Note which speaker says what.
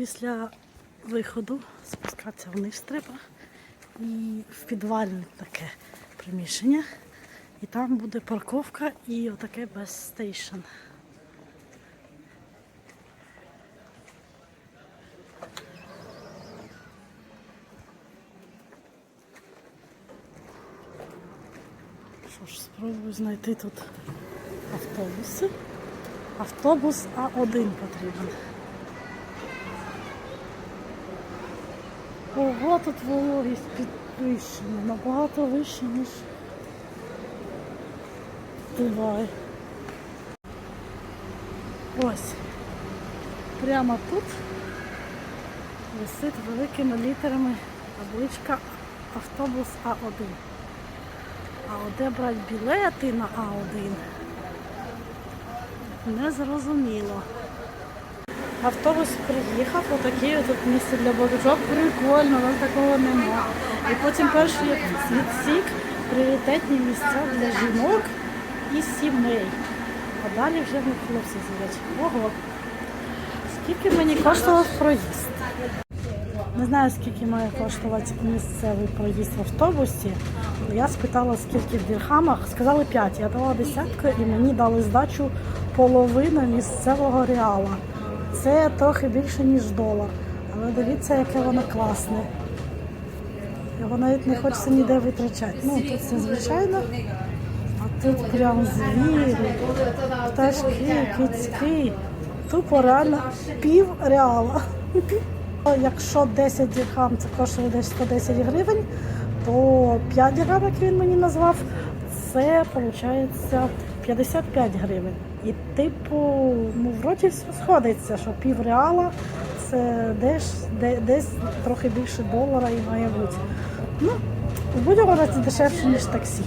Speaker 1: Після виходу спускатися вниз треба. І в підвальне таке приміщення. І там буде парковка і отаке безстейшн. Що ж, спробую знайти тут автобуси. Автобус А1 потрібен. Ого, тут вологість підвищена, набагато вище, ніж Дубаї. Ось. Прямо тут висить великими літерами табличка автобус А1. А де брати білети на А1? Не зрозуміло. Автобус приїхав, отакий тут місце для багажок. Прикольно, у такого нема. І потім перший відсік, пріоритетні місця для жінок і сімей. А далі вже ми хлопці сидять. Ого. Скільки мені коштував проїзд? Не знаю, скільки має коштувати місцевий проїзд в автобусі. Я спитала, скільки в дірхамах. Сказали 5. Я дала десятку і мені дали здачу половину місцевого реала. Це трохи більше, ніж долар. Але дивіться, яке воно класне. Його навіть не хочеться ніде витрачати. Ну, тут це звичайно. А тут прям звірі, пташки, кицьки. Тупо реально пів реала. Якщо 10 дірхам це коштує десь 110 гривень, то 5 дірхам, як він мені назвав, це виходить 55 гривень. І типу, ну вроді все сходиться, що пів реала це десь, де- десь трохи більше долара і має бути. Ну, в будь-якому разі дешевше, ніж таксі.